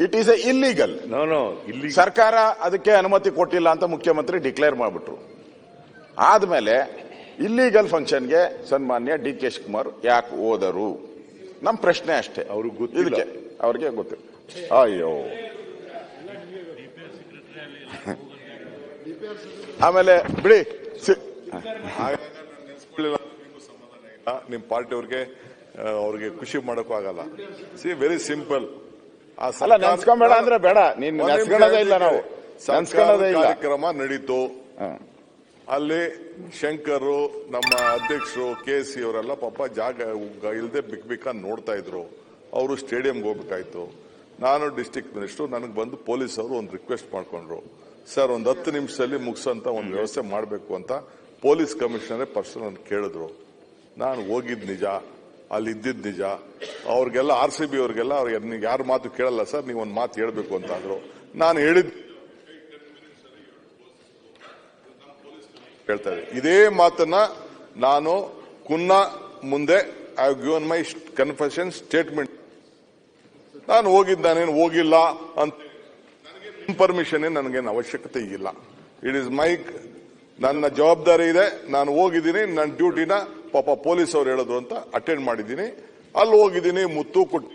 It is a illegal no no ಇಲ್ಲಿ ಸರ್ಕಾರ ಅದಕ್ಕೆ ಅನುಮತಿ ಕೊಟ್ಟಿಲ್ಲ ಅಂತ ಮುಖ್ಯಮಂತ್ರಿ ಡಿಕ್ಲೇರ್ ಮಾಡ್ಬಿಟ್ರು. ಆದ್ಮೇಲೆ ಇಲ್ಲಿಗಲ್ ಫಂಕ್ಷನ್ಗೆ ಸನ್ಮಾನ್ಯ ಡಿ ಕೆ ಶಿವಕುಮಾರ್ ಯಾಕೆ ಹೋದರು? ನಮ್ಮ ಪ್ರಶ್ನೆ ಅಷ್ಟೇ. ಅವ್ರಿಗೆ. ಇದಕ್ಕೆ ಅವ್ರಿಗೆ ಗೊತ್ತಿಲ್ಲ. ಅಯ್ಯೋ. ಆಮೇಲೆ ಬಿಡಿ ಸಿ- ನೆನ್ಸ್ಕೊಳ್ಳಿಲ್ಲ, ನಿಮ್ಗೂ ಸಮಾಧಾನ ಇಲ್ಲ. ನಿಮ್ ಪಾರ್ಟಿ ಅವ್ರಿಗೆ ಆ, ಅವ್ರಿಗೆ ಖುಷಿ ಮಾಡೋಕ್ಕೂ ಆಗಲ್ಲ. ಸಿ ವೆರಿ ಸಿಂಪಲ್ ಅಲ್ಲ ನೆನ್ಸ್ಕೊಂಬೇಡ ಅಂದ್ರೆ ಬೇಡ. ನೀನು ನೆನ್ಸ್ಕೊಳ್ಳೋದೇ ಇಲ್ಲ ನಾವು. ನೆನ್ಸ್ಕೊಳ್ಳೋದೇ ಇಲ್ಲ. ಕಾರ್ಯಕ್ರಮ ನಡೀತು. ಅಲ್ಲಿ ಶಂಕರು ನಮ್ಮ ಅಧ್ಯಕ್ಷರು ಕೆ ಸಿ ಅವರೆಲ್ಲ ಪಾಪ ಜಾಗ ಇಲ್ಲದೆ ಬಿಕ್ ಬಿಕ್ಕ ನೋಡ್ತಾ ಇದ್ರು. ಅವರು ಸ್ಟೇಡಿಯಂಗೆ ಹೋಗ್ಬೇಕಾಯ್ತು. ನಾನು ಡಿಸ್ಟಿಕ್ ಮಿನಿಸ್ಟರ್ ನನಗೆ ಬಂದು ಪೊಲೀಸ್ ಅವರು ಒಂದು ರಿಕ್ವೆಸ್ಟ್ ಮಾಡ್ಕೊಂಡ್ರು. ಸರ್ ಒಂದು ಹತ್ತು ನಿಮಿಷದಲ್ಲಿ ಮುಗಿಸೋಂತ ಒಂದು ವ್ಯವಸ್ಥೆ ಮಾಡಬೇಕು ಅಂತ ಪೊಲೀಸ್ ಕಮಿಷನರೇ ಪರ್ಸನ್ ಕೇಳಿದ್ರು. ನಾನು ಹೋಗಿದ್ದು ನಿಜ. ಅಲ್ಲಿ ಇದ್ದಿದ್ದು ನಿಜ. ಅವ್ರಿಗೆಲ್ಲ ಆರ್ ಸಿ ಬಿ ಅವ್ರಿಗೆಲ್ಲ, ಅವ್ರಿಗೆ ಯಾರ ಮಾತು ಕೇಳಲ್ಲ ಸರ್, ನೀವು ಒಂದು ಮಾತು ಹೇಳಬೇಕು ಅಂತ ಅಂದ್ರು ನಾನು ಹೇಳಿದ ಹೇಳ್ತಾ ಇದ್ದೆ ಇದೇ ಮಾತನ್ನ ನಾನು ಕುನ್ನ ಮುಂದೆ I given my confession statement ನಾನು ಹೋಗಿದ್ದಾನೇನು ಹೋಗಿಲ್ಲ ಅಂತ ಪರ್ಮಿಷನ್ ನನಗೇನು ಅವಶ್ಯಕತೆ ಇಲ್ಲ. ಇಟ್ ಇಸ್ ಮೈ ನನ್ನ ಜವಾಬ್ದಾರಿ ಇದೆ, ನಾನು ಹೋಗಿದ್ದೀನಿ ನನ್ನ ಡ್ಯೂಟಿನ ಪಾಪ ಪೊಲೀಸ್ ಅವ್ರು ಹೇಳಿದ್ರು ಅಂತ ಅಟೆಂಡ್ ಮಾಡಿದ್ದೀನಿ. ಅಲ್ಲಿ ಹೋಗಿದ್ದೀನಿ ಮುತ್ತು ಕೊಟ್ಟು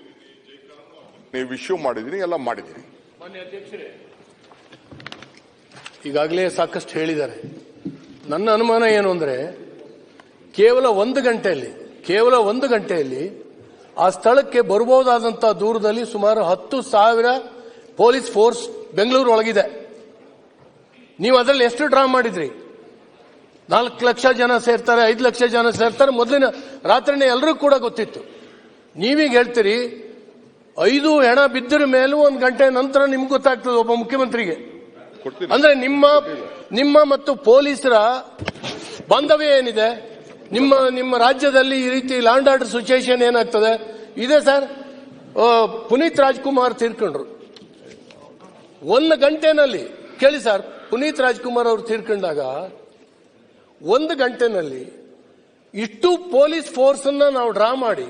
ನೀವು ಇಶ್ಯೂ ಮಾಡಿದ್ದೀನಿ ಎಲ್ಲ ಮಾಡಿದ್ದೀನಿ. ಈಗಾಗಲೇ ಸಾಕಷ್ಟು ಹೇಳಿದ್ದಾರೆ. ನನ್ನ ಅನುಮಾನ ಏನು ಅಂದ್ರೆ ಕೇವಲ ಒಂದು ಗಂಟೆಯಲ್ಲಿ ಕೇವಲ ಒಂದು ಗಂಟೆಯಲ್ಲಿ ಆ ಸ್ಥಳಕ್ಕೆ ಬರಬಹುದಾದಂತಹ ದೂರದಲ್ಲಿ ಸುಮಾರು ಹತ್ತು ಸಾವಿರ ಪೊಲೀಸ್ ಫೋರ್ಸ್ ಬೆಂಗಳೂರು ಒಳಗಿದೆ. ನೀವು ಅದರಲ್ಲಿ ಎಷ್ಟು ಡ್ರಾ ಮಾಡಿದ್ರಿ? ನಾಲ್ಕು ಲಕ್ಷ ಜನ ಸೇರ್ತಾರೆ ಐದು ಲಕ್ಷ ಜನ ಸೇರ್ತಾರೆ. ಮೊದಲಿನ ರಾತ್ರಿನೇ ಎಲ್ಲರೂ ಕೂಡ ಗೊತ್ತಿತ್ತು. ನೀವೀಗ ಹೇಳ್ತೀರಿ ಐದು ಹೆಣ ಬಿದ್ದಿರ ಮೇಲೂ ಒಂದು ಗಂಟೆ ನಂತರ ನಿಮ್ಗೆ ಗೊತ್ತಾಗ್ತದೆ ಒಬ್ಬ ಮುಖ್ಯಮಂತ್ರಿಗೆ. ಅಂದ್ರೆ ನಿಮ್ಮ ನಿಮ್ಮ ಮತ್ತು ಪೊಲೀಸರ ಬಾಂಧವ್ಯ ಏನಿದೆ? ನಿಮ್ಮ ನಿಮ್ಮ ರಾಜ್ಯದಲ್ಲಿ ಈ ರೀತಿ ಲ್ಯಾಂಡ್ ಆರ್ಡರ್ ಸಿಚುಯೇಷನ್ ಏನಾಗ್ತದೆ? ಇದೆ ಸರ್. ಪುನೀತ್ ರಾಜ್ಕುಮಾರ್ ತೀರ್ಕೊಂಡ್ರು. ಒಂದು ಗಂಟೆನಲ್ಲಿ ಕೇಳಿ ಸರ್ ಪುನೀತ್ ರಾಜ್ಕುಮಾರ್ ಅವರು ತೀರ್ಕೊಂಡಾಗ ಒಂದು ಗಂಟೆನಲ್ಲಿ ಇಷ್ಟು ಪೊಲೀಸ್ ಫೋರ್ಸ್ ಅನ್ನ ನಾವು ಡ್ರಾ ಮಾಡಿ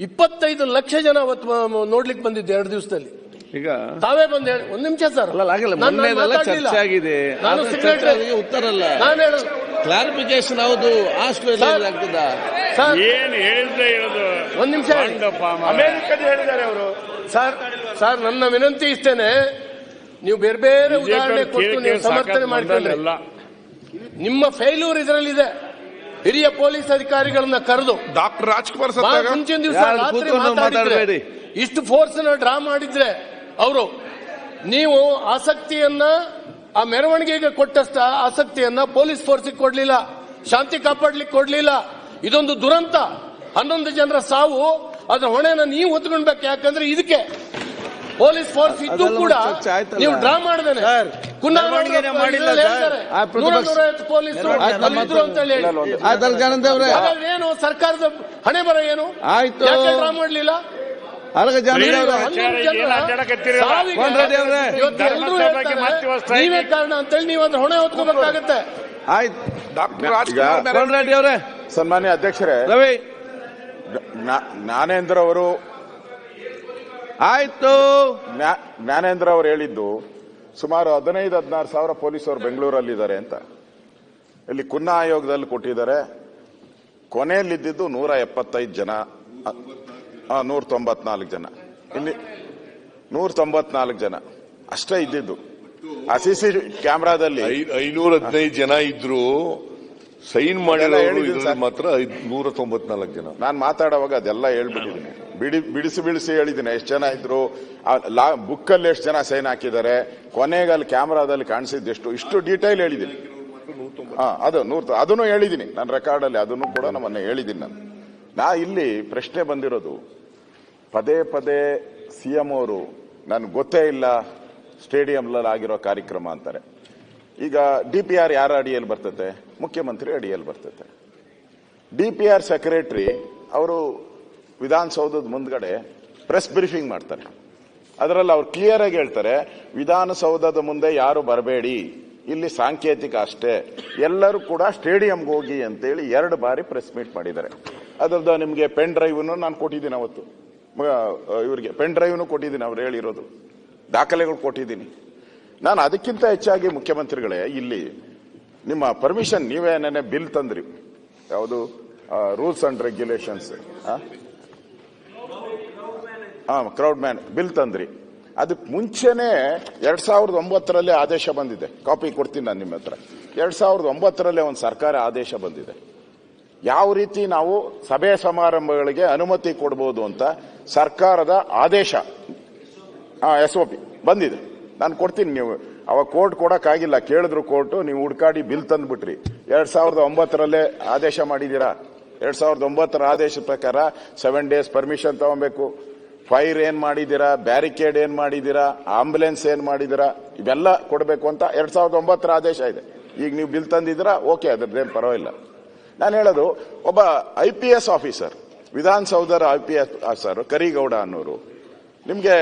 ಇಪ್ಪತ್ತೈದು ಲಕ್ಷ ಜನ ಅವತ್ತು ನೋಡ್ಲಿಕ್ಕೆ ಬಂದಿದ್ದು ಎರಡು ದಿವಸದಲ್ಲಿ ಈಗ ತಾವೇ ಬಂದ ಹೇಳಿ ಒಂದ್ ನಿಮಿಷ ಸರ್ ಚರ್ಚೆ ಆಗಿದೆ. ನಾನು secretary- ಉತ್ತರ ಅಲ್ಲ. ನಾನು ಹೇಳು ಕ್ಲಾರಿಫಿಕೇಶನ್ ಹೌದು ಆಸ್ಟ್ರೇಲಿಯಾ ಸರ್. ಆಗ್ತದ ಸರ್ ಏನ್ ಹೇಳಿದ್ರೆ ಇರೋದು ಒಂದ್ ನಿಮಿಷ. ಅಮೆರಿಕದ ಹೇಳಿದ್ದಾರೆ ಅವರು ಸರ್ ಸರ್ ನನ್ನ ವಿನಂತಿ ಇಷ್ಟೇನೆ ನೀವು ಬೇರೆ ಬೇರೆ ಉದಾಹರಣೆ ಕೊಟ್ಟು ನೀವು ಸಮರ್ಥನೆ ಮಾಡ್ಕೊಂಡ್ರೆ. ನಿಮ್ಮ ಫೇಲ್ಯೂರ್ ಇದರಲ್ಲಿದೆ. ಹಿರಿಯ ಪೊಲೀಸ್ ಅಧಿಕಾರಿಗಳನ್ನ ಕರೆದು. ಡಾಕ್ಟರ್ ರಾಜ್ಕುಮಾರ್ ಸತ್ತಾಗ ಮುಂಚಿನ ದಿವಸ ಯಾರು ರಾತ್ರಿ ಕೂತ್ಕೊಂಡು ಮಾತಾಡಿದ್ರೆ ಮಾತಾಡ್ಬೇಡಿ. ಇಷ್ಟು ಫೋರ್ಸ್ ಡ್ರಾ ಮಾಡಿದ್ರೆ ಅವರು ನೀವು ಆಸಕ್ತಿಯನ್ನ ಆ ಮೆರವಣಿಗೆಗೆ ಕೊಟ್ಟಷ್ಟ ಆಸಕ್ತಿಯನ್ನ ಪೊಲೀಸ್ ಫೋರ್ಸ್ ಕೊಡ್ಲಿಲ್ಲ ಶಾಂತಿ ಕಾಪಾಡ್ಲಿಕ್ಕೆ ಕೊಡ್ಲಿಲ್ಲ. ಇದೊಂದು ದುರಂತ. ಹನ್ನೊಂದು ಜನರ ಸಾವು ಅದ್ರ ಹೊಣೆನ ನೀವು ಹೊತ್ಕೊಳ್ಬೇಕು. ಯಾಕಂದ್ರೆ ಇದಕ್ಕೆ ಪೊಲೀಸ್ ಫೋರ್ಸ್ ಇದ್ದು ಅದೆಲ್ಲ ಕೂಡ ಚರ್ಚೆ ಆಯ್ತಲ್ಲ. ನೀವು ಡ್ರಾ ಮಾಡಿದೇನೆ. ಸರ್, ಮಾಡಿಲ್ಲ ಸರ್. ಜಾನಂದೇವ್ರೆ ಏನು ಸರ್ಕಾರದ ಹಣೆ ಬರ ಏನು? ಆಯ್ತು. ಯಾಕೆ ಡ್ರಾ ಮಾಡ್ಲಿಲ್ಲ? ಅರ್ಗ ನೀವೇ ಕಾರಣ ಅಂತೇಳಿ ನೀವು ಅದ್ರ ಹೊಣೆ ಹೊತ್ಕೋಬೇಕಾಗತ್ತೆ. ಆಯ್ತು. ಡಾಕ್ಟರ್ ರೆಡ್ಡಿ ಅವರೇ. ಸನ್ಮಾನ್ಯ ಅಧ್ಯಕ್ಷರೇ. ರವಿ. ಜ್ಞಾ- ಜ್ಞಾನೇಂದ್ರ ಅವರು ಆಯ್ತು. ಜ್ಞಾ- ಜ್ಞಾನೇಂದ್ರ ಅವರು ಹೇಳಿದ್ದು ಸುಮಾರು ಹದಿನೈದು ಹದಿನಾರು ಸಾವಿರ ಪೊಲೀಸರು ಬೆಂಗಳೂರಲ್ಲಿದ್ದಾರೆ ಅಂತ. ಇಲ್ಲಿ ಕುನ್ನ ಆಯೋಗದಲ್ಲಿ ಕೊಟ್ಟಿದ್ದಾರೆ. ಕೊನೆಯಲ್ಲಿದ್ದಿದ್ದು ನೂರ ಎಪ್ಪತ್ತೈದು ಜನ ನೂರ ತೊಂಬತ್ನಾಲ್ಕು ಜನ. ಇಲ್ಲಿ ನೂರ ತೊಂಬತ್ನಾಲ್ಕು ಜನ. ಅಷ್ಟೇ ಇದ್ದಿದ್ದು. ಆ ಸಿ ಸಿ ಕ್ಯಾಮ್ರಾದಲ್ಲಿ ಐನೂರ ಹದಿನೈದು ಜನ ಇದ್ರು ಸೈನ್ ಮಾಡಿ ಮಾತ್ರ ನೂರ ತೊಂಬತ್ನಾಲ್ಕು ಜನ. ನಾನು ಮಾತಾಡುವಾಗ ಅದೆಲ್ಲ ಹೇಳ್ಬಿಟ್ಟಿದ್ದೀನಿ. ಬಿಡಿ, ಬಿಡಿಸಿ ಬಿಡಿಸಿ ಹೇಳಿದ್ದೀನಿ. ಎಷ್ಟು ಜನ ಇದ್ರು ಲಾ, ಬುಕ್ಕಲ್ಲಿ ಎಷ್ಟು ಜನ ಸೈನ್ ಹಾಕಿದ್ದಾರೆ ಕೊನೆಗೆ ಅಲ್ಲಿ ಕ್ಯಾಮ್ರಾದಲ್ಲಿ ಕಾಣಿಸಿದ್ದು ಎಷ್ಟು ಇಷ್ಟು ಡೀಟೇಲ್ ಹೇಳಿದ್ದೀನಿ. ಹಾಂ, ಅದು ನೂರ್ ಅದನ್ನು ಹೇಳಿದ್ದೀನಿ. ನನ್ನ ರೆಕಾರ್ಡಲ್ಲಿ ಅದನ್ನು ಕೂಡ ನಮ್ಮನ್ನು ಹೇಳಿದ್ದೀನಿ ನಾನು. ನಾ ಇಲ್ಲಿ ಪ್ರಶ್ನೆ ಬಂದಿರೋದು, ಪದೇ ಪದೇ ಸಿ ಸಿಎಂ ಅವರು, ನನ್ಗೆ ಗೊತ್ತೇ ಇಲ್ಲ ಸ್ಟೇಡಿಯಂನಲ್ಲಿ ಆಗಿರೋ ಕಾರ್ಯಕ್ರಮ ಅಂತಾರೆ. ಈಗ ಡಿ ಪಿ ಆರ್ ಯಾರ ಅಡಿಯಲ್ಲಿ ಬರ್ತತೆ? ಮುಖ್ಯಮಂತ್ರಿ ಅಡಿಯಲ್ಲಿ ಬರ್ತತೆ. ಡಿ ಪಿ ಆರ್ ಸೆಕ್ರೆಟ್ರಿ, ಅವರು ವಿಧಾನಸೌಧದ ಮುಂದ್ಗಡೆ ಪ್ರೆಸ್ ಬ್ರೀಫಿಂಗ್ ಮಾಡ್ತಾರೆ. ಅದರಲ್ಲಿ ಅವ್ರು ಕ್ಲಿಯರ್ ಆಗಿ ಹೇಳ್ತಾರೆ, ವಿಧಾನಸೌಧದ ಮುಂದೆ ಯಾರು ಬರಬೇಡಿ, ಇಲ್ಲಿ ಸಾಂಕೇತಿಕ ಅಷ್ಟೇ, ಎಲ್ಲರೂ ಕೂಡ ಸ್ಟೇಡಿಯಂಗೆ ಹೋಗಿ ಅಂತೇಳಿ ಎರಡು ಬಾರಿ ಪ್ರೆಸ್ ಮೀಟ್ ಮಾಡಿದ್ದಾರೆ. ಅದರದ್ದು ನಿಮಗೆ ಪೆನ್ ಡ್ರೈವ್ನು ನಾನು ಕೊಟ್ಟಿದ್ದೀನಿ ಅವತ್ತು. ಇವರಿಗೆ ಪೆನ್ ಡ್ರೈವ್ನು ಕೊಟ್ಟಿದ್ದೀನಿ ಅವ್ರು ಹೇಳಿರೋದು. ದಾಖಲೆಗಳು ಕೊಟ್ಟಿದ್ದೀನಿ. ನಾನು ಅದಕ್ಕಿಂತ ಹೆಚ್ಚಾಗಿ ಮುಖ್ಯಮಂತ್ರಿಗಳೇ, ಇಲ್ಲಿ ನಿಮ್ಮ ಪರ್ಮಿಷನ್ ನೀವೇ ನೆನೆ ಬಿಲ್ ತಂದ್ರಿ, ಯಾವುದು rules and regulations crowd man bill ತಂದ್ರಿ. ಅದಕ್ಕೆ ಮುಂಚೆನೆ ಎರಡ್ ಸಾವಿರದ ಒಂಬತ್ತರಲ್ಲೇ ಆದೇಶ ಬಂದಿದೆ. ಕಾಪಿ ಕೊಡ್ತೀನಿ ನಾನು ನಿಮ್ಮ ಹತ್ರ. ಎರಡ್ ಸಾವಿರದ ಒಂಬತ್ತರಲ್ಲೇ ಒಂದು ಸರ್ಕಾರ ಆದೇಶ ಬಂದಿದೆ. ಯಾವ ರೀತಿ ನಾವು ಸಭೆ ಸಮಾರಂಭಗಳಿಗೆ ಅನುಮತಿ ಕೊಡಬಹುದು ಅಂತ ಸರ್ಕಾರದ ಆದೇಶ ಎಸ್ ಒ ಪಿ ಬಂದಿದೆ. ನಾನು ಕೊಡ್ತೀನಿ ನೀವು. ಅವಾಗ ಕೋರ್ಟ್ ಕೊಡೋಕ್ಕಾಗಿಲ್ಲ. ಕೇಳಿದ್ರು ಕೋರ್ಟ್, ನೀವು ಹುಡ್ಕಾಡಿ ಬಿಲ್ ತಂದುಬಿಟ್ರಿ. ಎರಡ್ ಸಾವಿರದ ಒಂಬತ್ತರಲ್ಲೇ ಆದೇಶ ಮಾಡಿದ್ದೀರಾ? ಎರಡ್ ಸಾವಿರದ ಒಂಬತ್ತರ ಆದೇಶದ ಪ್ರಕಾರ ಸೆವೆನ್ ಡೇಸ್ ಪರ್ಮಿಷನ್ ತಗೊಬೇಕು. ಫೈರ್ ಏನ್ ಮಾಡಿದಿರಾ ಬ್ಯಾರಿಕೇಡ್ ಏನ್ ಮಾಡಿದಿರಾ ಆಂಬುಲೆನ್ಸ್ ಏನ್ ಮಾಡಿದಿರಾ ಇವೆಲ್ಲ ಕೊಡಬೇಕು ಅಂತ ಎರಡ್ ಸಾವಿರದ ಒಂಬತ್ತರ ಆದೇಶ ಇದೆ. ಈಗ ನೀವು ಬಿಲ್ ತಂದಿದ್ದೀರಾ? ಓಕೆ ಅದ್ರದ್ದೇನು ಪರವಾಗಿಲ್ಲ. ನಾನು ಹೇಳೋದು, ಒಬ್ಬ I P S officer ವಿಧಾನಸೌಧರ I P S officer Karigowda ಅನ್ನೋರು, ನಿಮ್ಗೆ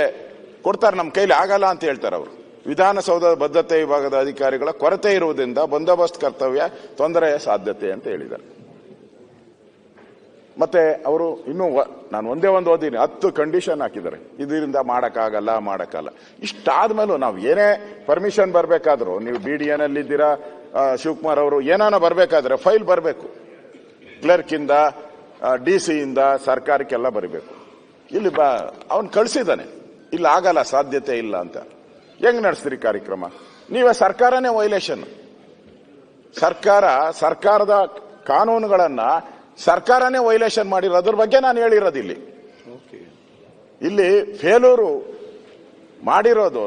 ಕೊಡ್ತಾರೆ ನಮ್ಮ ಕೈಲಿ ಆಗಲ್ಲ ಅಂತ ಹೇಳ್ತಾರೆ ಅವರು. ವಿಧಾನಸೌಧದ ಭದ್ರತೆ ವಿಭಾಗದ ಅಧಿಕಾರಿಗಳ ಕೊರತೆ ಇರುವುದರಿಂದ ಬಂದೋಬಸ್ತ್ ಕರ್ತವ್ಯ ತೊಂದರೆಯ ಸಾಧ್ಯತೆ ಅಂತ ಹೇಳಿದ್ದಾರೆ. ಮತ್ತೆ ಅವರು ಇನ್ನೂ ನಾನು ಒಂದೇ ಒಂದು ಓದಿನಿ ಹತ್ತು ಕಂಡೀಷನ್ ಹಾಕಿದ್ದಾರೆ. ಇದರಿಂದ ಮಾಡೋಕ್ಕಾಗಲ್ಲ, ಮಾಡಕ್ಕಾಗಲ್ಲ. ಇಷ್ಟಾದ್ಮೇಲೂ ನಾವು ಏನೇ ಪರ್ಮಿಷನ್ ಬರಬೇಕಾದ್ರೂ, ನೀವು ಬಿ ಡಿ ಎನಲ್ಲಿದ್ದೀರಾ ಶಿವಕುಮಾರ್ ಅವರು ಏನಾನ ಬರಬೇಕಾದ್ರೆ ಫೈಲ್ ಬರಬೇಕು. ಕ್ಲರ್ಕ್ ಇಂದ ಡಿ ಸಿ ಇಂದ, ಸರ್ಕಾರಕ್ಕೆಲ್ಲ ಬರಬೇಕು. ಇಲ್ಲಿ ಬಾ, ಅವ್ನು ಕಳಿಸಿದ್ದಾನೆ. ಇಲ್ಲಿ, ಆಗಲ್ಲ, ಸಾಧ್ಯತೆ ಇಲ್ಲ ಅಂತ. ಹೆಂಗ್ ನಡೆಸ್ತೀರಿ ಕಾರ್ಯಕ್ರಮ? ನೀವೇ ಸರ್ಕಾರನೇ ವೈಲೇಷನ್ ಸರ್ಕಾರ, ಸರ್ಕಾರದ ಕಾನೂನುಗಳನ್ನ ಸರ್ಕಾರನೇ ವೈಲೇಷನ್ ಮಾಡಿರೋದ್ರ ಬಗ್ಗೆ ನಾನು ಹೇಳಿರೋದು ಇಲ್ಲಿ ಇಲ್ಲಿ ಫೇಲೂರು ಮಾಡಿರೋದು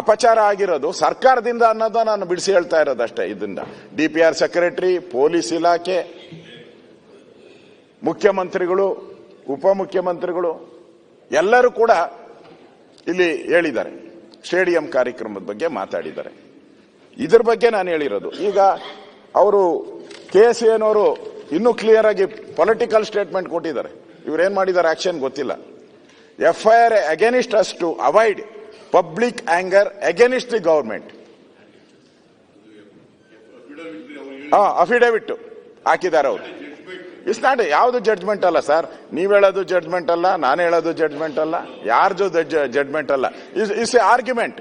ಅಪಚಾರ ಆಗಿರೋದು ಸರ್ಕಾರದಿಂದ ಅನ್ನೋದು ನಾನು ಬಿಡಿಸಿ ಹೇಳ್ತಾ ಇರೋದಷ್ಟೇ ಇದರಿಂದ. D P R secretary police ಇಲಾಖೆ ಮುಖ್ಯಮಂತ್ರಿಗಳು ಉಪಮುಖ್ಯಮಂತ್ರಿಗಳು ಎಲ್ಲರೂ ಕೂಡ ಇಲ್ಲಿ ಹೇಳಿದ್ದಾರೆ. ಸ್ಟೇಡಿಯಂ ಕಾರ್ಯಕ್ರಮದ ಬಗ್ಗೆ ಮಾತಾಡಿದ್ದಾರೆ. ಇದ್ರ ಬಗ್ಗೆ ನಾನು ಹೇಳಿರೋದು. ಈಗ ಅವರು ಕೆ ಎಸ್ ಏನವರು ಇನ್ನೂ ಕ್ಲಿಯರ್ ಆಗಿ ಪೊಲಿಟಿಕಲ್ ಸ್ಟೇಟ್ಮೆಂಟ್ ಕೊಟ್ಟಿದ್ದಾರೆ. ಇವ್ರೇನ್ ಮಾಡಿದ್ದಾರೆ ಆಕ್ಷನ್ ಗೊತ್ತಿಲ್ಲ. FIR against us to avoid public anger against the government ಹಾ ಅಫಿಡೇವಿಟ್ ಹಾಕಿದ್ದಾರೆ ಅವರು. ಇಟ್ಸ್ ನಾಟ್ ಯಾವುದು ಜಡ್ಜ್ಮೆಂಟ್ ಅಲ್ಲ ಸರ್ ನೀವು ಹೇಳೋದು ಜಡ್ಜ್ಮೆಂಟ್ ಅಲ್ಲ, ನಾನು ಹೇಳೋದು ಜಡ್ಜ್ಮೆಂಟ್ ಅಲ್ಲ, ಯಾರ್ದು ಜಡ್ಜ್ಮೆಂಟ್ ಅಲ್ಲ. ಇಸ್ ಎ ಆರ್ಗ್ಯುಮೆಂಟ್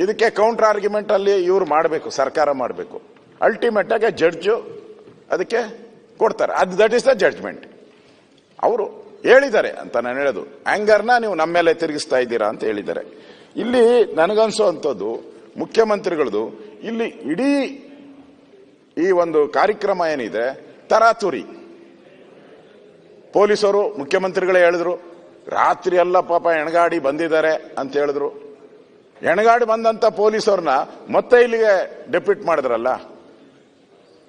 ಇದಕ್ಕೆ ಕೌಂಟರ್ ಆರ್ಗ್ಯುಮೆಂಟ್ ಅಲ್ಲಿ ಇವ್ರು ಮಾಡಬೇಕು, ಸರ್ಕಾರ ಮಾಡಬೇಕು. ಅಲ್ಟಿಮೇಟ್ ಆಗಿ ಜಡ್ಜು ಅದಕ್ಕೆ ಕೊಡ್ತಾರೆ. ಅದು ದಟ್ ಇಸ್ ದ ಜಡ್ಜ್ಮೆಂಟ್ ಅವರು ಹೇಳಿದ್ದಾರೆ ಅಂತ ನಾನು ಹೇಳೋದು. ಆ್ಯಂಗರ್ನ ನೀವು ನಮ್ಮ ಮೇಲೆ ತಿರುಗಿಸ್ತಾ ಇದ್ದೀರಾ ಅಂತ ಹೇಳಿದ್ದಾರೆ. ಇಲ್ಲಿ ನನಗನ್ಸೋ ಅಂಥದ್ದು ಮುಖ್ಯಮಂತ್ರಿಗಳದು, ಇಲ್ಲಿ ಇಡೀ ಈ ಒಂದು ಕಾರ್ಯಕ್ರಮ ಏನಿದೆ, ತರಾತುರಿ. ಪೊಲೀಸರು, ಮುಖ್ಯಮಂತ್ರಿಗಳೇ ಹೇಳಿದ್ರು, ರಾತ್ರಿ ಎಲ್ಲ ಪಾಪ ಎಣಗಾಡಿ ಬಂದಿದ್ದಾರೆ ಅಂತ ಹೇಳಿದ್ರು. ಎಣಗಾಡಿ ಬಂದಂತ ಪೊಲೀಸರನ್ನ ಮತ್ತೆ ಇಲ್ಲಿಗೆ ಡೆಪ್ಯೂಟ್ ಮಾಡಿದ್ರಲ್ಲ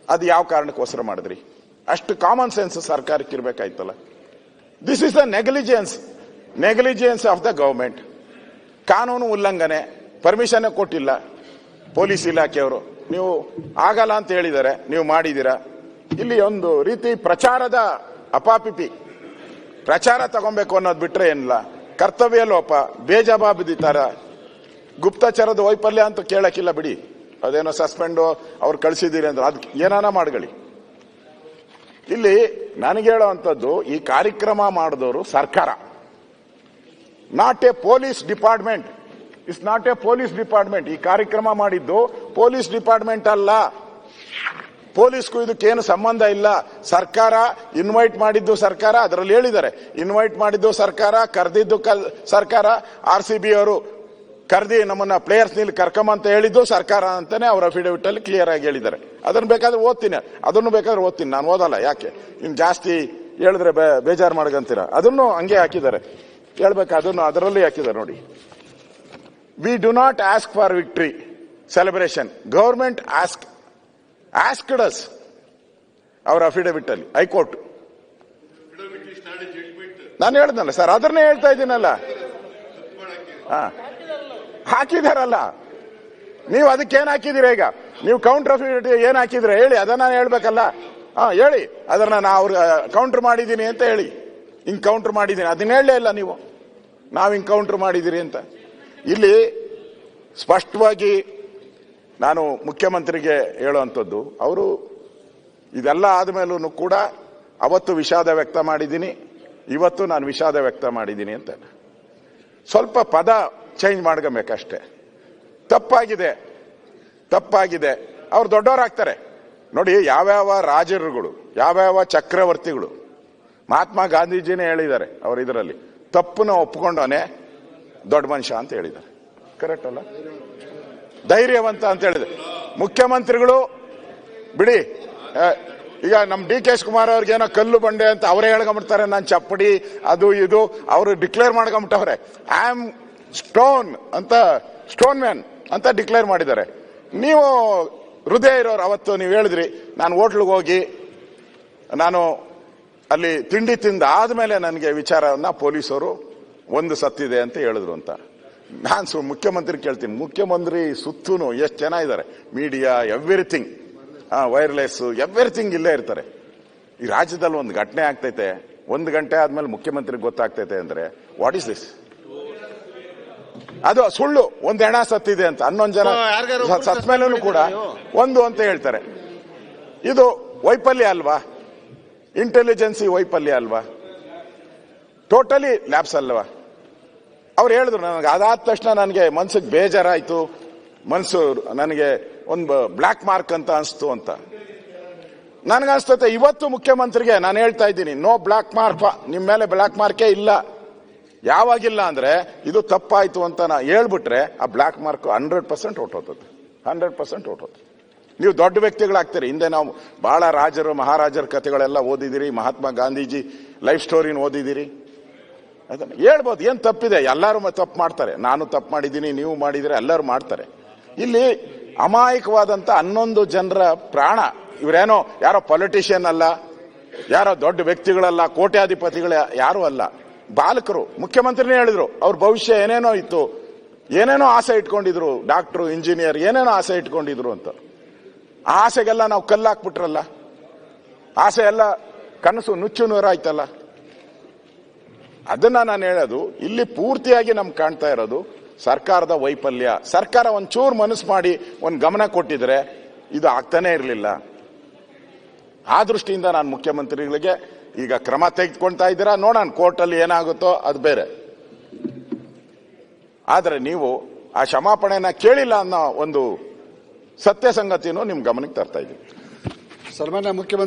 ಅದು ಯಾವ ಕಾರಣಕ್ಕೋಸ್ಕರ ಮಾಡಿದ್ರಿ? ಅಷ್ಟು ಕಾಮನ್ ಸೆನ್ಸ್ ಸರ್ಕಾರಕ್ಕೆ ಇರಬೇಕಾಯ್ತಲ್ಲ this is the negligence negligence of the government ಕಾನೂನು ಉಲ್ಲಂಘನೆ ಪರ್ಮಿಷನ್ ಕೊಟ್ಟಿಲ್ಲ ಪೊಲೀಸ್ ಇಲಾಖೆಯವರು. ನೀವು ಆಗಲ್ಲ ಅಂತ ಹೇಳಿದ್ದಾರೆ, ನೀವು ಮಾಡಿದ್ದೀರಾ? ಇಲ್ಲಿ ಒಂದು ರೀತಿ ಪ್ರಚಾರದ ಅಪಾಪಿಪಿ. ಪ್ರಚಾರ ತಗೊಬೇಕು ಅನ್ನೋದು ಬಿಟ್ರೆ ಏನಿಲ್ಲ. ಕರ್ತವ್ಯ ಲೋಪ ಬೇಜವಾಬ್ದಾರಿತರ ಗುಪ್ತಚರದ ವೈಫಲ್ಯ ಅಂತ ಕೇಳಕ್ಕಿಲ್ಲ ಬಿಡಿ. ಅದೇನೋ ಸಸ್ಪೆಂಡು ಅವ್ರು ಕಳಿಸಿದ್ದೀರಿ ಅಂದ್ರೆ. ಅದಕ್ಕೆ ಏನಾನ ಮಾಡ್ಕೊಳ್ಳಿ. ಇಲ್ಲಿ ನನಗೆ ಹೇಳೋವಂಥದ್ದು ಈ ಕಾರ್ಯಕ್ರಮ ಮಾಡಿದವರು ಸರ್ಕಾರ. Not a police department it's not a police department ಈ ಕಾರ್ಯಕ್ರಮ ಮಾಡಿದ್ದು ಪೊಲೀಸ್ ಡಿಪಾರ್ಟ್ಮೆಂಟ್ ಅಲ್ಲ. ಪೊಲೀಸ್ಗೂ ಇದಕ್ಕೇನು ಸಂಬಂಧ ಇಲ್ಲ. ಸರ್ಕಾರ ಇನ್ವೈಟ್ ಮಾಡಿದ್ದು ಸರ್ಕಾರ, ಅದರಲ್ಲಿ ಹೇಳಿದ್ದಾರೆ. ಇನ್ವೈಟ್ ಮಾಡಿದ್ದು ಸರ್ಕಾರ, ಕರೆದಿದ್ದು ಸರ್ಕಾರ ಆರ್ ಸಿ ಬಿ ಅವರು ಕರೆದಿ ನಮ್ಮನ್ನ ಪ್ಲೇಯರ್ಸ್ ನಿಲ್ಲಿ ಕರ್ಕಂಬ ಅಂತ ಹೇಳಿದ್ದು ಸರ್ಕಾರ ಅಂತಾನೆ ಅವ್ರ ಅಫಿಡವಿಟ್ ಅಲ್ಲಿ ಕ್ಲಿಯರ್ ಆಗಿ ಹೇಳಿದ್ದಾರೆ. ಅದನ್ನ ಬೇಕಾದ್ರೆ ಓದ್ತೀನಿ. ಅದನ್ನು ಬೇಕಾದ್ರೆ ಓದ್ತೀನಿ. ನಾನು ಓದಲ್ಲ. ಯಾಕೆ? ಇನ್ ಜಾಸ್ತಿ ಹೇಳಿದ್ರೆ ಬೇಜಾರು ಮಾಡ್ಕಂತೀರ? ಅದನ್ನು ಹಂಗೆ ಹಾಕಿದ್ದಾರೆ. ಹೇಳ್ಬೇಕು ಅದನ್ನು ಅದರಲ್ಲಿ ಹಾಕಿದ್ದಾರೆ ನೋಡಿ. We do not ask for victory celebration government ask asked us ಅವರ ಅಫಿಡವಿಟ್ ಅಲ್ಲಿ ಹೈಕೋರ್ಟ್. ನಾನು ಹೇಳ್ದಲ್ಲ ಸರ್ ಅದನ್ನೇ ಹೇಳ್ತಾ ಇದ್ದೀನಲ್ಲ. ಹಾ. ಹಾಕಿದಾರಲ್ಲ. ನೀವು ಅದಕ್ಕೆ ಏನ್ ಹಾಕಿದಿರ ಈಗ? ನೀವು ಕೌಂಟರ್ ಅಫಿಡವಿಟ್ ಏನ್ ಹಾಕಿದ್ರೆ? ಹೇಳಿ, ಅದನ್ನ ನಾನು ಹೇಳ್ಬೇಕಲ್ಲ. ಹಾ, ಹೇಳಿ. ಅದನ್ನ ನಾ ಅವ್ರ ಕೌಂಟರ್ ಮಾಡಿದ್ದೀನಿ ಅಂತ ಹೇಳಿ. ಹಿಂಗ್ ಕೌಂಟರ್ ಮಾಡಿದ್ದೀನಿ. ಅದನ್ನ ಹೇಳಲೇ ಇಲ್ಲ ನೀವು. ನಾವು ಹಿಂಗ್ ಕೌಂಟರ್ ಮಾಡಿದಿರಿ ಅಂತ. ಇಲ್ಲಿ ಸ್ಪಷ್ಟವಾಗಿ ನಾನು ಮುಖ್ಯಮಂತ್ರಿಗೆ ಹೇಳುವಂಥದ್ದು, ಅವರು ಇದೆಲ್ಲ ಆದಮೇಲೂ ಕೂಡ ಅವತ್ತು ವಿಷಾದ ವ್ಯಕ್ತ ಮಾಡಿದ್ದೀನಿ, ಇವತ್ತು ನಾನು ವಿಷಾದ ವ್ಯಕ್ತ ಮಾಡಿದ್ದೀನಿ ಅಂತ. ಸ್ವಲ್ಪ ಪದ ಚೇಂಜ್ ಮಾಡ್ಕೊಬೇಕಷ್ಟೇ. ತಪ್ಪಾಗಿದೆ. ತಪ್ಪಾಗಿದೆ. ಅವ್ರು ದೊಡ್ಡವರಾಗ್ತಾರೆ. ನೋಡಿ, ಯಾವ್ಯಾವ ರಾಜರುಗಳು, ಯಾವ್ಯಾವ ಚಕ್ರವರ್ತಿಗಳು, ಮಹಾತ್ಮ ಗಾಂಧೀಜಿನೇ ಹೇಳಿದ್ದಾರೆ ಅವರು ಇದರಲ್ಲಿ. ತಪ್ಪನ್ನ ಒಪ್ಕೊಂಡವನೇ ದೊಡ್ಡ ಮನುಷ್ಯ ಅಂತ ಹೇಳಿದ್ದಾರೆ. ಕರೆಕ್ಟ್ ಅಲ್ಲ? ಧೈರ್ಯವಂತ ಅಂತ ಹೇಳಿದೆ ಮುಖ್ಯಮಂತ್ರಿಗಳು, ಬಿಡಿ ಈಗ ನಮ್ಮ ಡಿ ಕೆ ಶಿವಕುಮಾರ್ ಅವ್ರಿಗೆ ಏನೋ ಕಲ್ಲು ಬಂಡೆ ಅಂತ ಅವರೇ ಹೇಳ್ಕೊಂಬಿಡ್ತಾರೆ. ನಾನು ಚಪ್ಪಡಿ, ಅದು ಇದು, ಅವರು ಡಿಕ್ಲೇರ್ ಮಾಡ್ಕೊಂಬಿಟ್ಟವ್ರೆ. ಐ ಆಮ್ ಸ್ಟೋನ್ ಅಂತ, ಸ್ಟೋನ್ ಮ್ಯಾನ್ ಅಂತ ಡಿಕ್ಲೇರ್ ಮಾಡಿದ್ದಾರೆ. ನೀವು ಹೃದಯ ಇರೋರು ಅವತ್ತು ನೀವು ಹೇಳಿದ್ರಿ, ನಾನು ಹೋಟ್ಲಿಗೆ ಹೋಗಿ, ನಾನು ಅಲ್ಲಿ ತಿಂಡಿ ತಿಂದ ಆದಮೇಲೆ ನನಗೆ ವಿಚಾರವನ್ನ ಪೊಲೀಸರು ಒಂದು ಸತ್ತಿದೆ ಅಂತ ಹೇಳಿದ್ರು ಅಂತ. ನಾನು ಮುಖ್ಯಮಂತ್ರಿ ಕೇಳ್ತೀನಿ. ಮುಖ್ಯಮಂತ್ರಿ ಸುತ್ತೂ ಎಷ್ಟು ಜನ ಇದ್ದಾರೆ? ಮೀಡಿಯಾ ಎವ್ರಿಥಿಂಗ್ ವೈರ್ಲೆಸ್ ಎವ್ರಿಥಿಂಗ್ ಇಲ್ಲೇ ಇರ್ತಾರೆ. ಈ ರಾಜ್ಯದಲ್ಲಿ ಒಂದು ಘಟನೆ ಆಗ್ತೈತೆ. ಒಂದು ಗಂಟೆ ಆದಮೇಲೆ ಮುಖ್ಯಮಂತ್ರಿಗೆ ಗೊತ್ತಾಗ್ತೈತೆ ಅಂದ್ರೆ ವಾಟ್ ಇಸ್ ದಿಸ್ ಅದು ಸುಳ್ಳು. ಒಂದು ಹೆಣ ಸತ್ತಿದೆ ಅಂತ. ಹನ್ನೊಂದು ಜನ ಸತ್ ಮೇಲೂ ಕೂಡ ಒಂದು ಅಂತ ಹೇಳ್ತಾರೆ. ಇದು ವೈಫಲ್ಯ ಅಲ್ವಾ? ಇಂಟೆಲಿಜೆನ್ಸಿ ವೈಫಲ್ಯ ಅಲ್ವಾ? ಟೋಟಲಿ ಲ್ಯಾಬ್ಸ್ ಅಲ್ವಾ? ಅವ್ರು ಹೇಳಿದ್ರು ನನಗೆ ಅದಾದ ತಕ್ಷಣ ನನಗೆ ಮನ್ಸಿಗೆ ಬೇಜಾರಾಯ್ತು. ಮನ್ಸು ನನಗೆ ಒಂದು ಬ್ಲ್ಯಾಕ್ ಮಾರ್ಕ್ ಅಂತ ಅನಿಸ್ತು ಅಂತ. ನನಗನ್ಸ್ತತೆ ಇವತ್ತು ಮುಖ್ಯಮಂತ್ರಿಗೆ ನಾನು ಹೇಳ್ತಾ ಇದ್ದೀನಿ ನೋ ಬ್ಲ್ಯಾಕ್ ಮಾರ್ಕ್ ನಿಮ್ಮ ಮೇಲೆ ಬ್ಲ್ಯಾಕ್ ಮಾರ್ಕೇ ಇಲ್ಲ. ಯಾವಾಗಿಲ್ಲ ಅಂದ್ರೆ ಇದು ತಪ್ಪಾಯ್ತು ಅಂತ ನಾ ಹೇಳ್ಬಿಟ್ರೆ ಆ ಬ್ಲ್ಯಾಕ್ ಮಾರ್ಕ್ ಹಂಡ್ರೆಡ್ ಪರ್ಸೆಂಟ್ ಹೊಟ್ಟೋತದೆ ಹಂಡ್ರೆಡ್ ಪರ್ಸೆಂಟ್ ಹೊಟ್ಟೋತದೆ ನೀವು ದೊಡ್ಡ ವ್ಯಕ್ತಿಗಳಾಗ್ತೀರಿ. ಹಿಂದೆ ನಾವು ಬಹಳ ರಾಜರು, ಮಹಾರಾಜರ ಕಥೆಗಳೆಲ್ಲ ಓದಿದಿರಿ ಮಹಾತ್ಮ ಗಾಂಧೀಜಿ ಲೈಫ್ ಸ್ಟೋರಿನ ಓದಿದಿರಿ ಅದನ್ನು ಹೇಳ್ಬೋದು. ಏನು ತಪ್ಪಿದೆ? ಎಲ್ಲರೂ ತಪ್ಪು ಮಾಡ್ತಾರೆ. ನಾನು ತಪ್ಪು ಮಾಡಿದ್ದೀನಿ, ನೀವು ಮಾಡಿದ್ರೆ ಎಲ್ಲರೂ ಮಾಡ್ತಾರೆ. ಇಲ್ಲಿ ಅಮಾಯಕವಾದಂತ ಹನ್ನೊಂದು ಜನರ ಪ್ರಾಣ, ಇವರೇನೋ ಯಾರೋ ಪೊಲಿಟಿಷಿಯನ್ ಅಲ್ಲ, ಯಾರೋ ದೊಡ್ಡ ವ್ಯಕ್ತಿಗಳಲ್ಲ, ಕೋಟ್ಯಾಧಿಪತಿಗಳ ಯಾರು ಅಲ್ಲ. ಬಾಲಕರು, ಮುಖ್ಯಮಂತ್ರಿನೇ ಹೇಳಿದ್ರು, ಅವ್ರ ಭವಿಷ್ಯ ಏನೇನೋ ಇತ್ತು, ಏನೇನೋ ಆಸೆ ಇಟ್ಕೊಂಡಿದ್ರು, ಡಾಕ್ಟ್ರು, ಇಂಜಿನಿಯರ್, ಏನೇನೋ ಆಸೆ ಇಟ್ಕೊಂಡಿದ್ರು ಅಂತ. ಆಸೆಗೆಲ್ಲ ನಾವು ಕಲ್ಲಾಕ್ಬಿಟ್ರಲ್ಲ? ಆಸೆ ಎಲ್ಲ ಕನಸು ನುಚ್ಚು ನೂರಾಯ್ತಲ್ಲ? ಅದನ್ನ ನಾನು ಹೇಳೋದು, ಇಲ್ಲಿ ಪೂರ್ತಿಯಾಗಿ ನಮ್ಗೆ ಕಾಣ್ತಾ ಇರೋದು, ಸರ್ಕಾರದ ವೈಫಲ್ಯ. ಸರ್ಕಾರ ಒಂಚೂರು ಮನಸ್ಸು ಮಾಡಿ ಒಂದು ಗಮನ ಕೊಟ್ಟಿದ್ರೆ ಇದು ಆಗ್ತಾನೆ ಇರಲಿಲ್ಲ. ಆ ದೃಷ್ಟಿಯಿಂದ ನಾನು ಮುಖ್ಯಮಂತ್ರಿಗಳಿಗೆ ಈಗ ಕ್ರಮ ತೆಗೆದುಕೊಳ್ತಾ ಇದ್ದೀರಾ? ನೋಡೋಣ, ಕೋರ್ಟಲ್ಲಿ ಏನಾಗುತ್ತೋ ಅದು ಬೇರೆ. ಆದರೆ ನೀವು ಆ ಕ್ಷಮಾಪಣೆನ ಕೇಳಿಲ್ಲ ಅನ್ನೋ ಒಂದು ಸತ್ಯ ಸಂಗತಿಯನ್ನು ನಿಮ್ ಗಮನಕ್ಕೆ ತರ್ತಾ ಇದ್ದೀವಿ. ಸನ್ಮಾನ್ಯ ಮುಖ್ಯಮಂತ್ರಿ